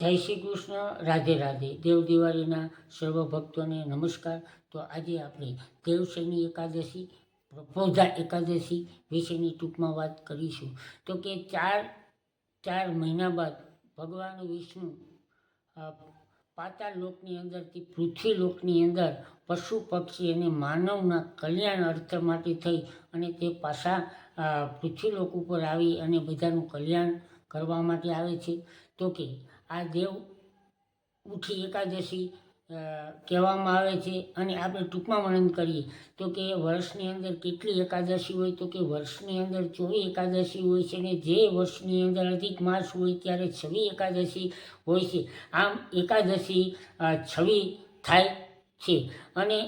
જય શ્રી કૃષ્ણ, રાધે રાધે. દેવ દિવાળીના સર્વ ભક્તોને નમસ્કાર. તો આજે આપણે દેવશયની એકાદશી, પ્રબોધા એકાદશી વિશેની ટૂંકમાં વાત કરીશું. તો કે ચાર ચાર મહિના બાદ ભગવાન વિષ્ણુ પાતાળ લોકની અંદરથી પૃથ્વી લોકની અંદર પશુ પક્ષી અને માનવના કલ્યાણ અર્થ માટે થઈ અને તે પાછા પૃથ્વી લોક ઉપર આવી અને બધાનું કલ્યાણ કરવા માટે આવે છે. તો કે આ દેવ ઉઠી એકાદશી કહેવામાં આવે છે અને આપણે ટૂંકમાં વર્ણન કરીએ. તો કે વર્ષની અંદર કેટલી એકાદશી હોય, તો કે વર્ષની અંદર ચોવીસ એકાદશી હોય છે અને જે વર્ષની અંદર અધિક માસ હોય ત્યારે છવ્વી એકાદશી હોય છે. આમ એકાદશી છવ્વી થાય છે. અને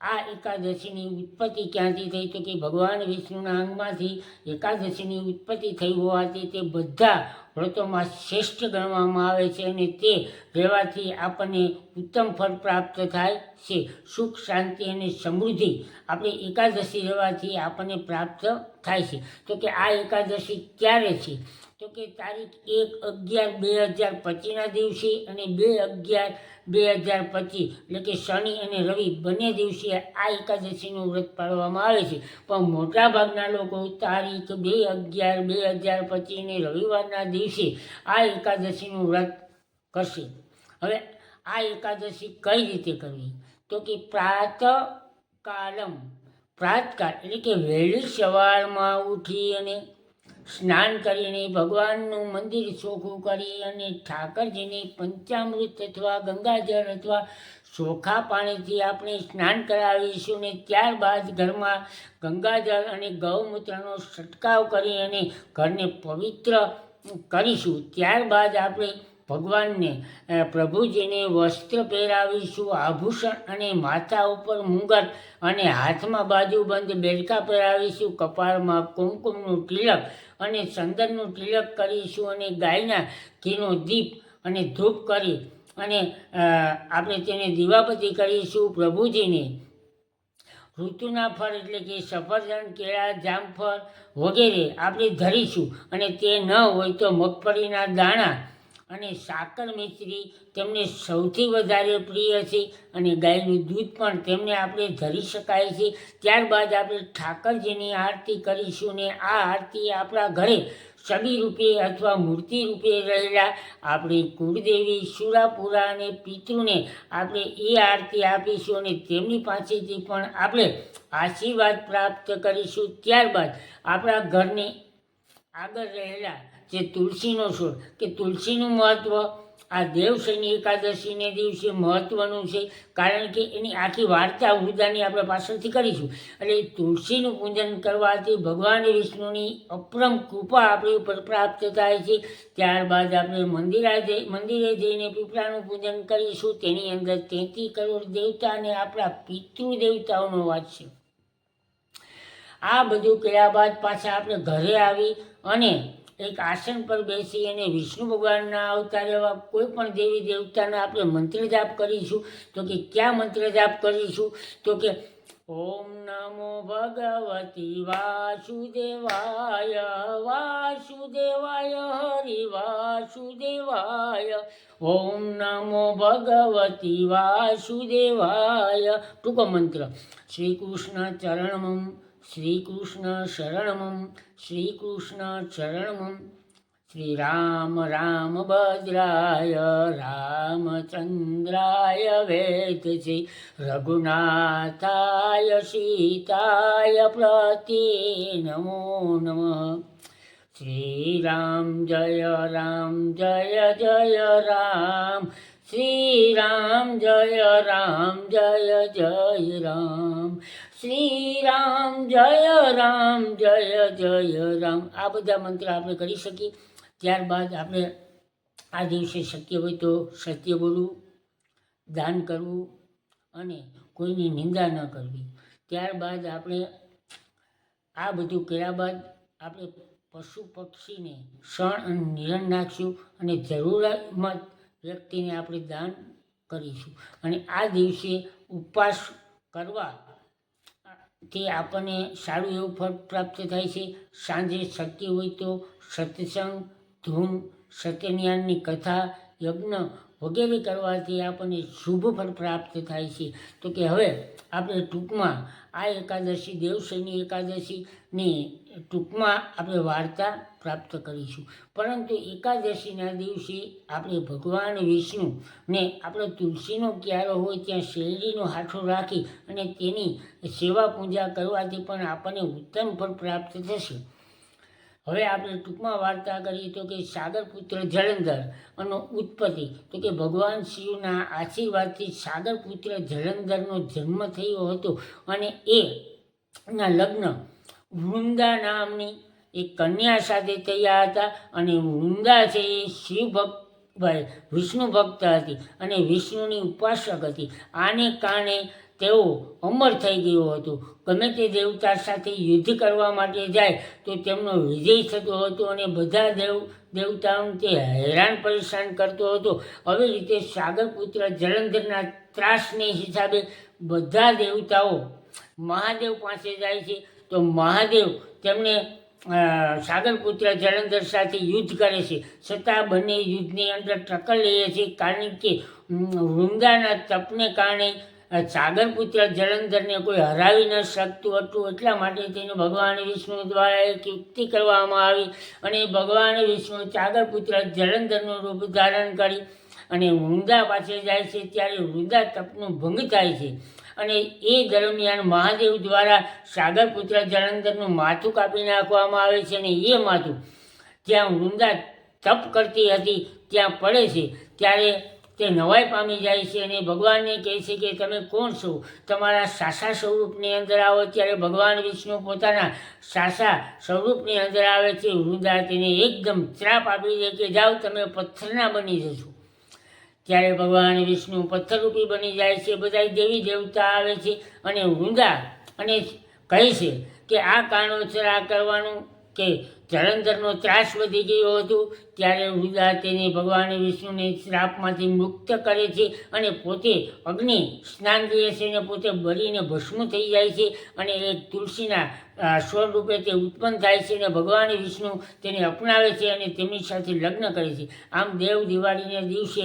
આ એકાદશીની ઉત્પત્તિ ક્યાંથી થઈ તો કે ભગવાન વિષ્ણુના અંગમાંથી એકાદશીની ઉત્પત્તિ થઈ હોવાથી તે બધા વ્રતોમાં શ્રેષ્ઠ ગણવામાં આવે છે અને તે રહેવાથી આપણને ઉત્તમ ફળ પ્રાપ્ત થાય છે. સુખ, શાંતિ અને સમૃદ્ધિ આપણે એકાદશી રહેવાથી આપણને પ્રાપ્ત થાય છે. તો કે આ એકાદશી ક્યારે છે? તો કે તારીખ એક અગિયાર બે હજાર પચીસના દિવસે અને બે અગિયાર બે હજાર પચીસ, એટલે કે શનિ અને રવિ બંને દિવસે આ એકાદશીનું વ્રત પાડવામાં આવે છે. પણ મોટાભાગના લોકો તારીખ બે અગિયાર બે હજાર પચીસને રવિવારના દિવસે આ એકાદશીનું વ્રત કરશે. હવે આ એકાદશી કઈ રીતે કરવી? તો કે પ્રાતકાલમ. પ્રાતકાળ એટલે કે વહેલી સવારમાં ઉઠી અને સ્નાન કરીને ભગવાનનું મંદિર ચોખ્ખું કરી અને ઠાકરજીને પંચામૃત અથવા ગંગાજળ અથવા ચોખા પાણીથી આપણે સ્નાન કરાવીશું ને ત્યારબાદ ઘરમાં ગંગાજળ અને ગૌમૂત્રનો છંટકાવ કરી અને ઘરને પવિત્ર કરીશું. ત્યારબાદ આપણે ભગવાનને પ્રભુજીને વસ્ત્ર પહેરાવીશું. આભૂષણ અને માથા ઉપર મુંગટ અને હાથમાં બાજુબંધ બેડકા પહેરાવીશું. કપાળમાં કુમકુમનું તિલક અને ચંદનનું તિલક કરીશું અને ગાયના ઘીનો દીપ અને ધૂપ કરી અને આપણે તેને દીવાબત્તી કરીશું પ્રભુજીને. ઋતુના ફળ એટલે કે સફરજન, કેળા, જામફળ વગેરે આપણે ધરીશું અને તે ન હોય તો મગફળીના દાણા અને સાકર મિશ્રી તેમને સૌથી વધારે પ્રિય છે અને ગાયનું દૂધ પણ તેમને આપણે ધરી શકાય છે. ત્યારબાદ આપણે ઠાકરજીની આરતી કરીશું ને આ આરતી આપણા ઘરે છબી રૂપે અથવા મૂર્તિ રૂપે રહેલા આપણે કુળદેવી સુરાપુરા અને પિતૃને આપણે એ આરતી આપીશું અને તેમની પાસેથી પણ આપણે આશીર્વાદ પ્રાપ્ત કરીશું. ત્યારબાદ આપણા ઘરની આગળ રહેલા જે તુલસીનો છોડ. કે તુલસીનું મહત્ત્વ આ દેવશયની એકાદશીને દિવસે મહત્ત્વનું છે, કારણ કે એની આખી વાર્તા વૃદ્ધાની આપણે પાછળથી કરીશું. એટલે તુલસીનું પૂજન કરવાથી ભગવાન વિષ્ણુની અપરમ કૃપા આપણી ઉપર પ્રાપ્ત થાય છે. ત્યારબાદ આપણે મંદિરે જઈ, મંદિરે જઈને પીપળાનું પૂજન કરીશું. તેની અંદર તેત્રીસ કરોડ દેવતા અને આપણા પિતૃદેવતાઓનો વાત છે. આ બધું કર્યા બાદ પાછા આપણે ઘરે આવી અને એક આસન પર બેસી અને વિષ્ણુ ભગવાનના અવતાર એવા કોઈ પણ દેવી દેવતાના આપણે મંત્ર જાપ કરીશું, તો કે ક્યાં મંત્ર જાપ કરીશું? તો કે ઓમ નમો ભગવતી વાસુદેવાય વાસુદેવાય હરિ વાસુદેવાય ઓમ નમો ભગવતી વાસુદેવાય. ટૂંકો મંત્ર. શ્રી કૃષ્ણ ચરણમમ શ્રી કૃષ્ણ શરણમમ શ્રી કૃષ્ણ શરણમમ શ્રી રામ રામ ભદ્રાય, રામચંદ્રાય વેદસે રઘુનાથાય સીતાય પ્રતિ નમો. નમઃ શ્રી રામ જય રામ જય જય, રામ. શ્રી રામ જય રામ જય જય, રામ. શ્રી રામ જય રામ, જય જય રામ. આ બધા મંત્ર આપણે કરી શકીએ. ત્યારબાદ આપણે આ દિવસે શક્ય હોય તો સત્ય બોલવું, દાન કરવું અને કોઈની નિંદા ન કરવી. ત્યારબાદ આપણે આ બધું કર્યા બાદ આપણે પશુ પક્ષીને શણ અને નિરણ નાખશું અને જરૂરતમંદ વ્યક્તિને આપણે દાન કરીશું. અને આ દિવસે ઉપવાસ કરવા થી આપણને સારું એવું ફળ પ્રાપ્ત થાય છે. સાંજે શક્ય હોય તો સત્સંગ, ધૂમ, સત્યનારાયણની કથા, યજ્ઞ વગેરે કરવાથી આપણને શુભ ફળ પ્રાપ્ત થાય છે. તો કે હવે આપણે ટૂંકમાં આ એકાદશી દેવશની એકાદશીની ટૂંકમાં આપણે વાર્તા પ્રાપ્ત કરીશું. પરંતુ એકાદશીના દિવસે આપણે ભગવાન વિષ્ણુને આપણે તુલસીનો ક્યારો હોય ત્યાં શેરડીનો હાથો રાખી અને તેની સેવા પૂજા કરવાથી પણ આપણને ઉત્તમ ફળ પ્રાપ્ત થશે. હવે આપણે ટૂંકમાં વાર્તા કરીએ તો કે સાગરપુત્ર જલંધર અને ઉત્પત્તિ. તો કે ભગવાન શિવના આશીર્વાદથી સાગરપુત્ર જલંધરનો જન્મ થયો હતો અને એ ના લગ્ન વૃંદા નામની એક કન્યા સાથે થયા હતા અને વૃંદા છે એ શિવ ભક્ત, ભાઈ, વિષ્ણુ ભક્ત હતી અને વિષ્ણુની ઉપાસક હતી. આને કારણે તેઓ અમર થઈ ગયો હતો. ગમે તે દેવતા સાથે યુદ્ધ કરવા માટે જાય તો તેમનો વિજય થતો હતો અને બધા દેવ, દેવતાઓને તે હેરાન પરેશાન કરતો હતો. આવી રીતે સાગરપુત્ર જલંધરના ત્રાસને હિસાબે બધા દેવતાઓ મહાદેવ પાસે જાય છે. તો મહાદેવ તેમને સાગરપુત્ર જલંધર સાથે યુદ્ધ કરે છે. છતાં બંને યુદ્ધની અંદર ટક્કર લઈએ છે કારણ કે વૃંદાના તપને કારણે સાગરપુત્ર જલંધરને કોઈ હરાવી ન શકતું હતું. એટલા માટે તેને ભગવાન વિષ્ણુ દ્વારા એક યુક્તિ કરવામાં આવી અને ભગવાન વિષ્ણુ સાગરપુત્ર જલંધરનું રૂપ ધારણ કરી અને વૃંદા પાસે જાય છે ત્યારે વૃંદા તપનું ભંગ થાય છે. અને એ દરમિયાન મહાદેવ દ્વારા સાગરપુત્ર જલંધરનું માથું કાપી નાખવામાં આવે છે અને એ માથું જ્યાં વૃંદા તપ કરતી હતી ત્યાં પડે છે. ત્યારે તે નવાઈ પામી જાય છે અને ભગવાનને કહે છે કે તમે કોણ છો? તમારા સાસા સ્વરૂપની અંદર આવો ત્યારે ભગવાન વિષ્ણુ પોતાના સાસા સ્વરૂપની અંદર આવે છે. વૃંદા તેને એકદમ ત્રાપ આપી દે કે જાઓ તમે પથ્થરના બની જશો ત્યારે ભગવાન વિષ્ણુ પથ્થરરૂપી બની જાય છે. બધા દેવી દેવતા આવે છે અને વૃંદા અને કહે છે કે આ કારણોસર આ કરવાનું કે જલંધરનો ત્રાસ વધી ગયો હતો, ત્યારે વૃંદા તેને ભગવાન વિષ્ણુને શ્રાપમાંથી મુક્ત કરે છે અને પોતે અગ્નિ સ્નાન લે છે અને પોતે બળીને ભસ્મ થઈ જાય છે અને એક તુલસીના સ્વરૂપે તે ઉત્પન્ન થાય છે અને ભગવાન વિષ્ણુ તેને અપનાવે છે અને તેમની સાથે લગ્ન કરે છે. આમ દેવ દિવાળીના દિવસે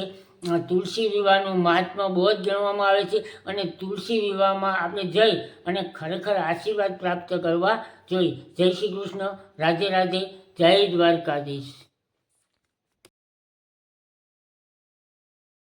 તુલસી વિવાહનું મહાત્મા બહુ જ ગણવામાં આવે છે અને તુલસી વિવાહમાં આપણે જઈ અને ખરેખર આશીર્વાદ પ્રાપ્ત કરવા જોઈએ જય શ્રી કૃષ્ણ. રાધે રાધે. જય દ્વારકાધીશ.